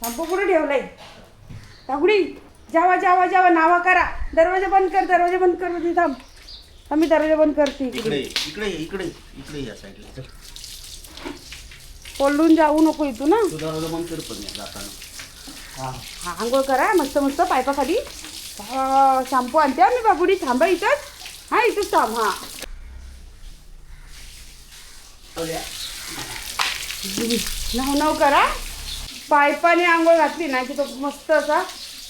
Shampoo कुठे ठेवलाय. तागुडी जावा जावा जावा नावा करा. दरवाजा बंद कर दरवाजा बंद कर मध्ये थांब. थांब, मी दरवाजा बंद करते इकडे. इकडे इकडे इकडे या साईडला चल कोल्डून जाऊ नको इथून ना तू दरवाजा बंद कर पण या जाताना. हा हा आंघोळ करा मस्त मस्त पायपाखाली. हा, शॅम्पू आणते हा मी बाबुडी थांबा इथंच. हा इथंच थांब हा. नव नव करा. पायपाने आंघोळ घातली ना की तो मस्त असा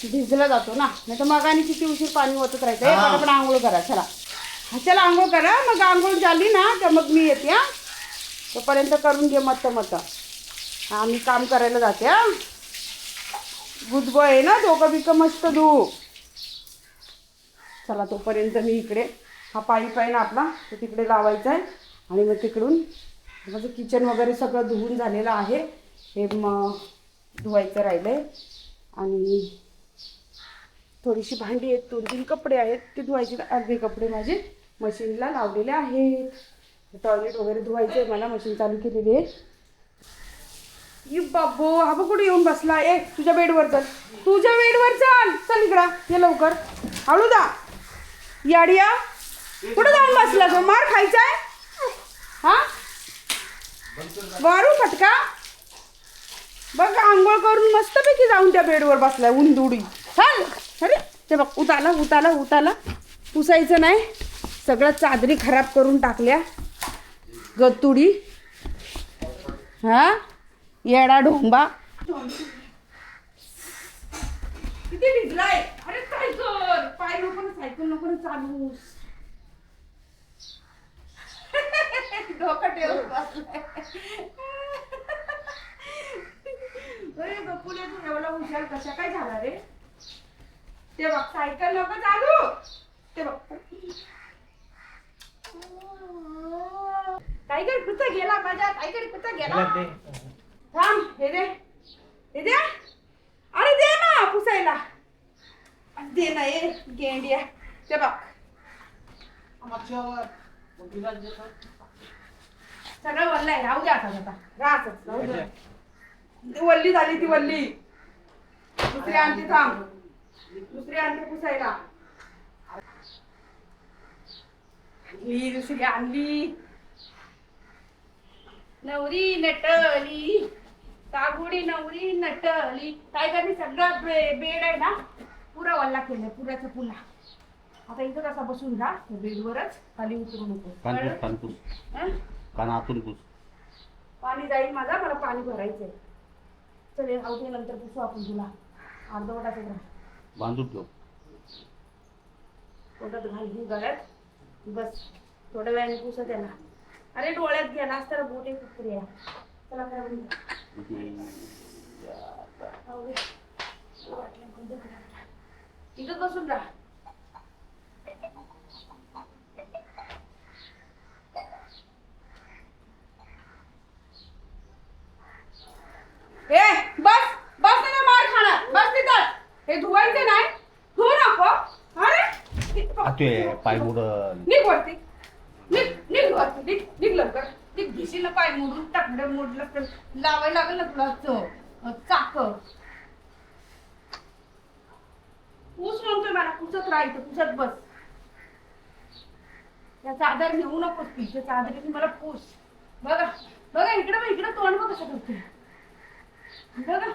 भिजला जातो ना. नाही तर मग आणि किती उशीर पाणी ओतत राहायचं. हे हा. पण आंघोळ करा चला. हा चला आंघोळ करा. मग आंघोळ झाली ना तर मग मी येते हा. तोपर्यंत करून घे मत मत. हा मी काम करायला जाते हा. गुदबळ आहे ना डोकं बिकं मस्त धू. चला तोपर्यंत मी इकडे हा पाईप आहे ना आपला तो तिकडे लावायचा आहे. आणि मग तिकडून माझं किचन वगैरे सगळं धुवून झालेलं आहे. हे मग धुवायचं राहिलं आहे आणि थोडीशी भांडी आहेत दोन तीन कपडे आहेत. ते धुवायचे अर्धे कपडे माझे मशीनला लावलेले आहेत. टॉयलेट वगैरे धुवायचे आहे मला मशीन चालू केलेली आहे. ई बाबो हा बघ कुठे येऊन बसला. ए तुझ्या बेडवर चल. तुझ्या बेडवर चल. चल इकडा. ये लवकर. हळू दा याडिया कुठं जाऊन बसला? ग मार आहे हा? वारू फटका? बघ आंघोळ करून मस्तपैकी जाऊन त्या बेडवर बसलाय उंदुडी चल अरे ते बघ उताला उताला उताला. पुसायचं नाही. सगळं चादरी खराब करून टाकल्या. गतुडी. हा? येडा ढोंबा. किती भिजलाय? अरे काय कर? पाय नको ना सायकल नको ना चालू डोकं ठेवून बसलाय. अरे बकुले तू एवढा हुशार कशा? काय झाला रे? ते बघ सायकल नको चालू. ते बघ. टायगर कुठं गेला माझ्या टायगर कुठं गेला? थांब हे दे. हे दे. अरे दे ना पुसायला. दे ना ये गेंडिया. ते बघ. सगळं आहे. राहू द्या आता आता. राहतच राहू द्या ती वल्ली झाली ती वल्ली. दुसरी आणते थांब. दुसरी आणते पुसायला. आणली दुसरी आणली. नवरी नटली. कागुडी नवरी नटली. काय करणे सगळं बे बेड आहे ना? पुरा वल्ला केलाय पुराचा पुला आता इथं कसा बसून जा बेडवरच खाली उतरू नको कानपूस कळलं? कानपूस हं? कान आतून पूस पाणी जाईल माझा मला पाणी भरायचंय. चल राहू दे नंतर पुसू आपण तुला. अर्धवटाचं राहा बांधून ठेव. पोटात घाल ही गळ्यात. बस थोड्या वेळाने पुसत त्याला. अरे डोळ्यात गेला तर बोटे कुत्री आहे. चला काय म्हणतो राहू दे. वाटलं. इथं बसून राहा. ए बस बस ना मार खाणार बस तिथं. हे धुवायचं नाही. धुवू नको. अरे आतोय पाय मुडल. निघ वरती. निघ निघ वरती. निघ निघ लवकर. निघ. घेशील ना पाय मोडून टाकलं मोडलं तर लावायला लागेल ना तुला च- चाक. पूस म्हणतोय मला पुसत राहायचं पुसत बस. त्या चादर नेऊ नकोस ती त्या चादरीने मला पूस. बघा बघा इकडे बघ इकडे तोंड बघ कसं करते बघा.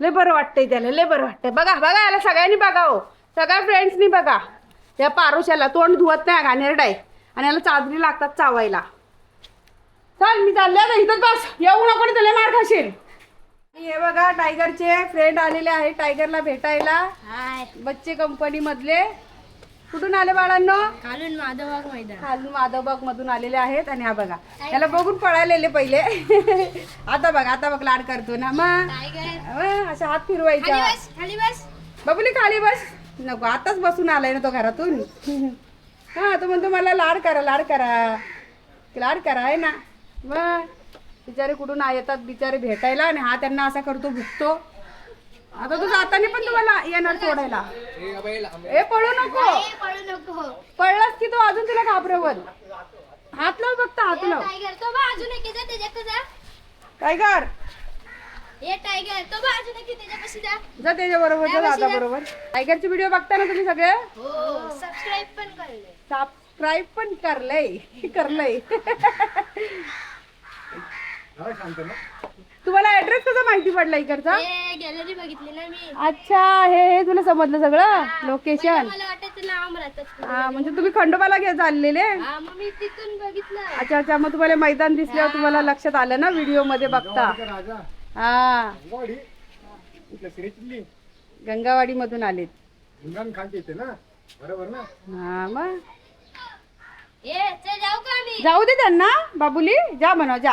लय बरं वाटतंय त्याला लय बरं वाटतंय. बघा बघा याला सगळ्यांनी बघा हो. सगळ्या फ्रेंड्सनी बघा. त्या पारुशाला तोंड धुवत नाही घाणेरडाय आणि याला चादरी लागतात चावायला. चल मी चालले आता इथंच बस. येऊ नको ना त्याला मार खाशील. हे बघा टायगरचे फ्रेंड आलेले आहेत टायगरला भेटायला. हाय. बच्चे कंपनी मधले. कुठून आले बाळांनो? खालून माधवबाग मैदान. खालून माधवबाग मधून आलेले आहेत आणि हा बघा याला बघून पळालेले पहिले. आता बघ आता बघ लाड करतो ना. मग टायगर अं, असा हात खाली फिरवायचा बस खाली बस. बाबुली खाली बस. नको आताच बसून आलाय ना तो घरातून. हा तो म्हणतो मला लाड करा लाड करा. लाड करा आहे ना. मग बिचारे कुठून येतात बिचारे भेटायला आणि हा त्यांना असा करतो भुकतो. आता तू जाताना पण तुम्हाला येणार सोडायला. ए पळू नको. ए, पळू नको. पळलास की तो अजून तुला घाबरवल? हात लाव फक्त हात लाव. टायगर तो बा अजून एक जा त्याच्याकडे जा. टायगर हे टायगर तो त्याच्यापाशी जा. जा त्याच्या बरोबर जा त्यापाशी दादा जा. बरोबर टायगरचे व्हिडिओ बघता ना तुम्ही सगळे? हो सबस्क्राईब पण करले सबस्क्राईब पण करलंय. करलंय. तुम्हाला ऍड्रेस कसा माहिती पडला इकडचा? गॅलरी बघितली ना मी. अच्छा हे हे तुला समजलं सगळं? लोकेशन मला वाटायचं लांब राहतात हा म्हणजे तुम्ही खंडोबाला घे चाललेले? हा मग मी तिथून बघितलं. अच्छा अच्छा मग तुम्हाला मैदान दिसल्यावर तुम्हाला लक्षात आलं ना व्हिडिओमध्ये बघता. हा. गंगावाडी? मधून आलेत. इम्रान खानचे इथे ना? बरोबर ना? हा मग? ए चल जाऊ का आम्ही? जाऊ दे त्यांना बाबुली. जा म्हणा जा.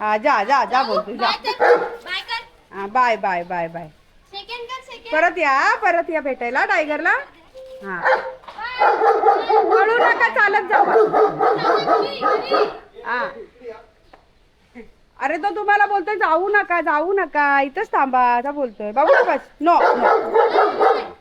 हा जा जा जा बोलतो जा. हा bye bye bye bye. Second कर सेकंड परत या परत या भेटायला टायगरला. हा. पळू नका चालत हा अरे तो तुम्हाला बोलतोय जाऊ नका जाऊ नका. इथंच थांबा असा बोलतोय. बाबू बस. नो नो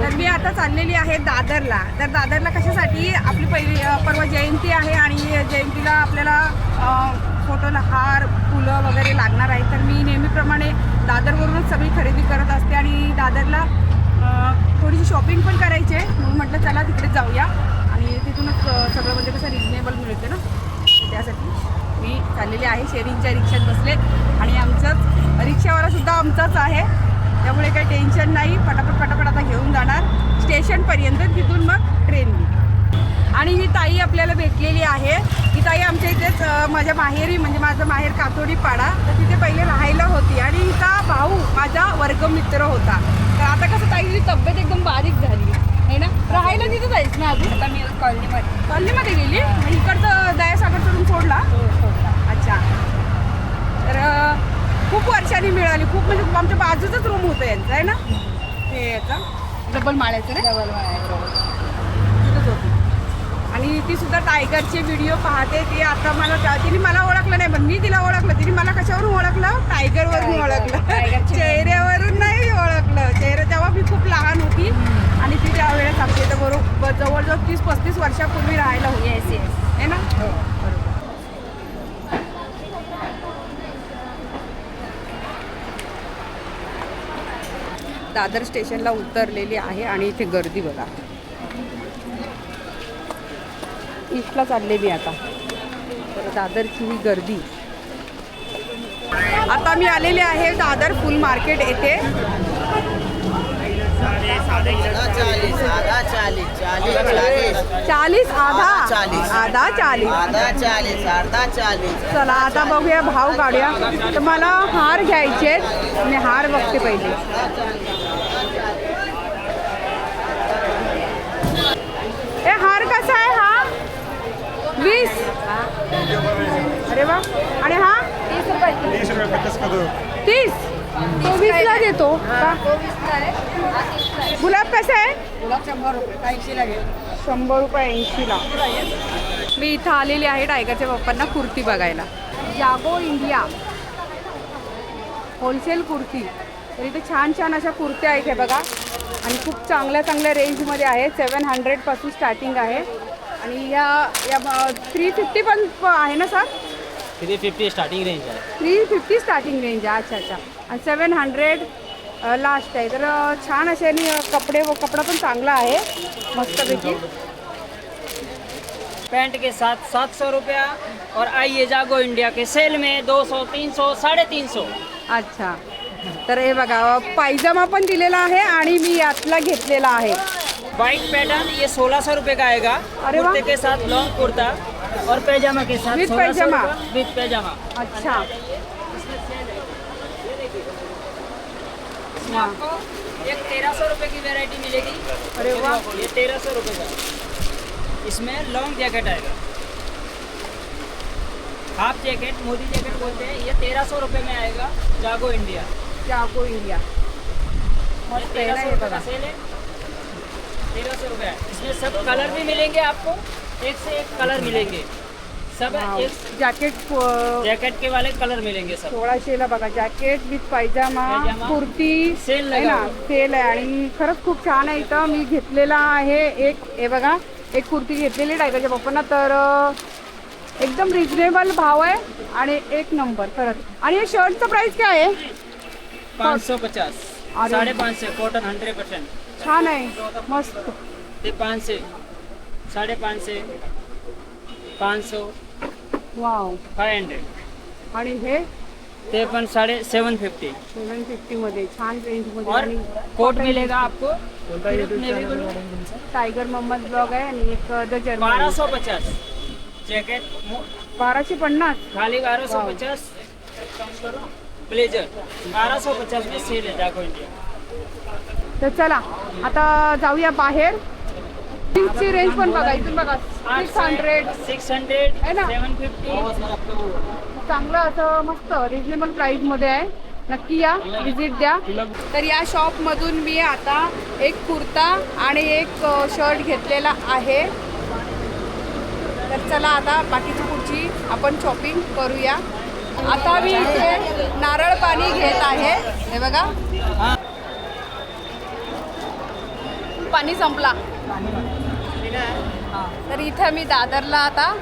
तर मी आता चाललेली आहे दादरला. तर दादरला कशासाठी? आपली पहिली परवा जयंती आहे आणि जयंतीला आपल्याला फोटोला हार फुलं वगैरे लागणार आहे तर मी नेहमीप्रमाणे दादरवरूनच सगळी खरेदी करत असते आणि दादरला थोडीशी शॉपिंग पण करायची आहे. म्हणून म्हटलं चला तिकडे जाऊया. आणि तिथूनच सगळं म्हणजे कसं रिजनेबल मिळते ना? त्यासाठी मी चाललेले आहे. शेअरिंगच्या रिक्षात बसले. आणि आमचंच रिक्षावाला सुद्धा आमचाच आहे. त्यामुळे काही टेन्शन नाही. पटापट पटापट आता घेऊन जाणार. स्टेशनपर्यंत तिथून मग ट्रेननी आणि ही ताई आपल्याला भेटलेली आहे. ही ताई आमच्या इथेच माझ्या माहेरी म्हणजे माझं माहेर कातोडी पाडा तर तिथे पहिले राहायला होती आणि हिचा भाऊ माझा वर्गमित्र होता. तर आता कसं ताईची तब्येत एकदम बारीक झाली. आहे ना? राहायला तिथं जायच ना अजून? आता मी कॉलनीमध्ये. कॉलनीमध्ये गेली? इकडचं दयासागरचा रूम सोडला? अच्छा. तर खूप वर्षांनी मिळाली. खूप म्हणजे आमच्या बाजूचाच रूम होतं यांचं आहे ना? हे याचा. डबल माळ्याचं ना डबल तिथंच होती. आणि ती सुद्धा टायगरचे व्हिडिओ पाहते. ती आता मला तिने मला ओळखलं नाही पण मी तिला ओळखलं. तिने मला कशावरून ओळखलं? टायगरवरून ओळखलं. चेहऱ्यावरून नाही ओळखलं. चेहरा तेव्हा मी खूप लहान होती. आणि ती त्यावेळेस आमच्या इथं बरोबर जवळजवळ तीस पस्तीस वर्षापूर्वी राहायला होती. आहे ना? दादर स्टेशनला उतरलेली आहे आणि इथे गर्दी बघा. ईस्टला चालले मी आता. तर दादरची ही गर्दी. आता मी आलेले आहे दादर फुल मार्केट येथे. चालीस चालीस चालीस चाळीस आधा. आधा चाळीस. आधा चाळीस चालीस अर्धा चालीस चला आता बघूया भाव काढूया. तर मला हार घ्यायचे मी हार बघते पहिले. ए हार कसा आहे हा? वीस. अरे वा. आणि हा? तीस रुपये तीस. तो वीसला देतो का? गुलाब कसा आहे? शंभर रुपये ऐंशीला. मी इथं आलेली आहे टायगरच्या पप्पांना कुर्ती बघायला. जागो इंडिया. होलसेल कुर्ती. तर इथे छान छान अशा कुर्त्या आहेत हे बघा. आणि खूप चांगल्या चांगल्या रेंजमध्ये आहेत सेवन हंड्रेडपासून स्टार्टिंग आहे. आणि या या थ्री फिफ्टी पण प- आहे ना sir? Three fifty starting range आहे. थ्री फिफ्टी स्टार्टिंग रेंज आहे. अच्छा अच्छा. आणि सेवन हंड्रेड लास्ट आहे. तर छान असे आणि अ, कपडे व कपडा पण चांगला आहे. मस्तपैकी. पैंट के साथ सात सौ रुपया और आइए जागो इंडिया के सेल में दो सौ तीन सौ साढ़े तीन सौ. अच्छा. तर हे बघा पायजमा पण दिलेला आहे आणि मी यातला घेतलेला आहे. वाइट पैटर्न ये सोलह सौ रुपये का आएगा? अरे कुर्ते के साथ लॉन्ग कुर्ता और पैजामा के साथ 1600 पैजामा। विथ पैजामा. अच्छा. इसमें आपको एक तेरह सौ रुपये की वेराइटी मिलेगी। अरे वाह। ये तेरह सौ रुपये का। इसमें लॉन्ग जैकेट आएगा। हाफ़ जैकेट मोदी जैकेट बोलते हैं ये तेरह सौ रुपये में आएगा जागो इंडिया। जागो इंडिया। तेरह सौ रुपये का सेल है। तेरह सौ रुपये। इसमें सब कलर भी मिलेंगे आपको एक से एक कलर मिलेंगे। सब एक जॅकेट जैकेट के वाले कलर मिलेंगे सब। सोळाशेला बघा। Jacket with pyjama pyjama. Kurti sale आहे ना. सेल आहे आणि खरंच खूप छान आहे इथं. मी घेतलेला आहे एक हे बघा एक कुर्ती घेतलेली टायगरच्या पप्पांना तर अं, एकदम रिजनेबल भाव आहे आणि एक नंबर खरंच. आणि हे शर्टचं प्राइस काय आहे? पाँच सौ पचास. अरे. साढ़े पाँच सौ कॉटन हंड्रेड परसेंट छान आहे. मस्त. ये पाँच सौ साढ़े पाँच सौ पाँच सौ वाव फाइव हंड्रेड आणि हे? ते पण साढ़े सेवन फिफ्टी सेवन फिफ्टी मध्ये छान रेंजमध्ये. और आणि कोट मिलेगा आपको? टायगर मोहम्मद ब्लॉग आहे? आणि एक द जर्मन बारह सौ पचास. जैकेट बाराशे पन्नास. खाली बारह सौ वाव. पचास ब्लेजर बारह सौ पचास में सेल है जाको इंडिया तर चला आता जाऊया बाहेर. जीन्सची रेंज पण बघा इथून बघा. सिक्स हंड्रेड सिक्स हंड्रेड है ना? सेवन फिफ्टी चांगलं असं मस्त रिजनेबल प्राइसमध्ये आहे. नक्की या विजिट द्या. तर या शॉप मधून मी आता एक कुर्ता आणि एक शर्ट घेतलेला आहे. तर चला आता बाकीची पुढची आपण शॉपिंग करूया. आता मी इथे नारळ पाणी घेत आहे. हे बघा. पाणी संपला. तर इथं मी दादरला आता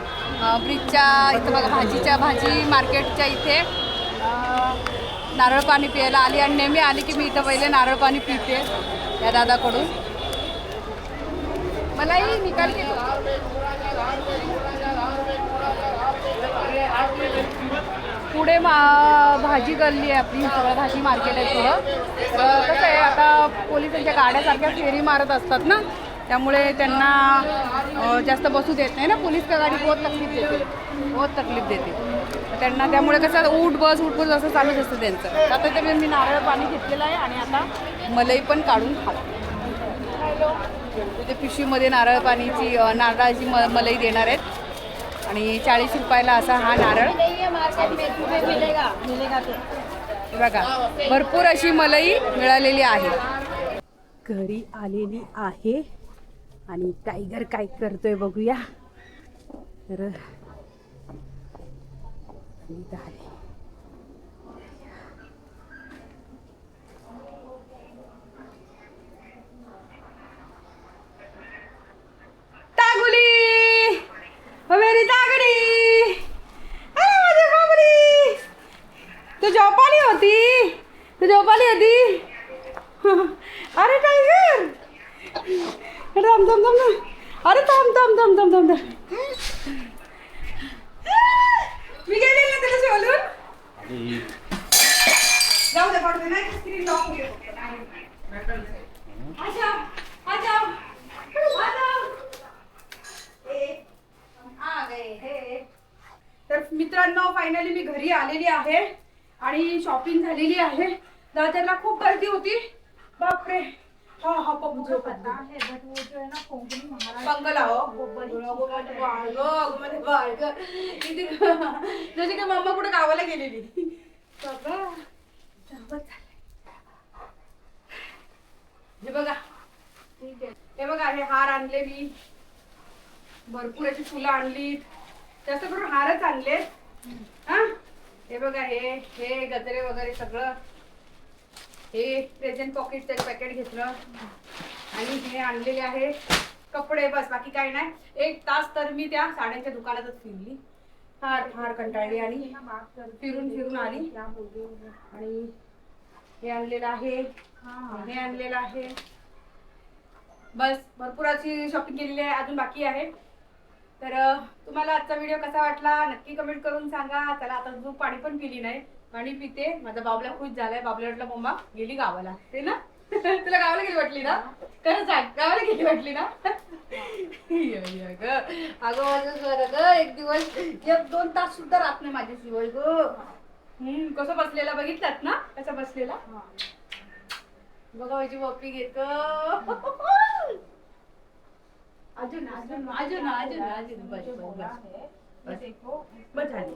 ब्रिजच्या इथं बघा भाजीच्या भाजी मार्केटच्या इथे नारळ पाणी प्यायला आली. आणि नेहमी आली की मी इथं पहिले नारळ पाणी पिते या दादाकडून. मलाही निकाल के पुढे मा भाजी गल्ली आहे आपली सगळं भाजी मार्केट आहे थोडं तर कसं आहे आता पोलिसांच्या गाड्यासारख्या फेरी मारत असतात ना? त्यामुळे त्यांना जास्त बसू देत नाही ना पोलीस का गाडी? बहुत तकलीफ देते. बहुत तकलीफ देते. त्यांना त्यामुळे कसं उठ बस उठ बस असं चालूच असतं त्यांचं. आता ते मी नारळ पाणी घेतलेलं आहे आणि आता मलई पण काढून खातो. तिथे पिशवीमध्ये नारळ पाणीची नारळाची म मलई देणार आहेत. आणि चाळीस रुपयाला असा हा नारळ. बघा भरपूर अशी मलई मिळालेली आहे. घरी आलेली आहे आणि टायगर काय करतोय बघूया. तर आणि इथं आले. तागुली ओ मेरी तागडी अरे माझी बाबरी तू झोपाली होती तू झोपाली होती अरे टायगर अरे थांब थांब थांब थांब. अरे थांब थांब थांब थांब थांब थांब मी गेली ना तुला सोडून आणि जाऊ दे पडू दे नाही स्क्रीन लॉक होईल आजा आजा आजा ए, आ गए हे. तर मित्रांनो फायनली मी घरी आलेली आहे आणि शॉपिंग झालेली आहे. दादरला खूप गर्दी होती. बापरे. हा हा हो जशी काय मम्मा कुठे गावाला गेलेली. हे बघा. हे बघा हे हार आणले मी. भरपूर अशी फुलं आणलीत. जास्त करून हारच आणले हा? हे बघा हे हे गजरे वगैरे सगळं. हे प्रेझेंट पॉकेटचं पॅकेट घेतलं. आणि हे आणलेले आहे कपडे बस बाकी काही नाही. एक तास तर मी त्या साड्यांच्या दुकानातच फिरली. फार फार कंटाळली आणि फिरून फिरून आली. आणि हे आणलेलं आहे. हे आणलेलं आहे. बस भरपूर अशी शॉपिंग केलेली आहे. अजून बाकी आहे. तर तुम्हाला आजचा व्हिडिओ कसा वाटला? नक्की कमेंट करून सांगा. चला आता जो पाणी पण पिली नाही. पाणी पिते. माझा बाबला खुश झालाय. बाबला वाटलं मम्मा गेली गावाला. ते ना? तुला गावाला गेली वाटली ना? खरं सांग गावाला गेली वाटली ना? य, य, ग. अगं माझं घर ग एक दिवस एक दोन तास सुद्धा राहत नाही माझ्या शिवाय ग. हम्म कसं बसलेला? बघितलात ना? कसा बसलेला? बघा माझी पप्पी घेत. अजून अजून अजून अजून अजून बस बस बस बस बस झाली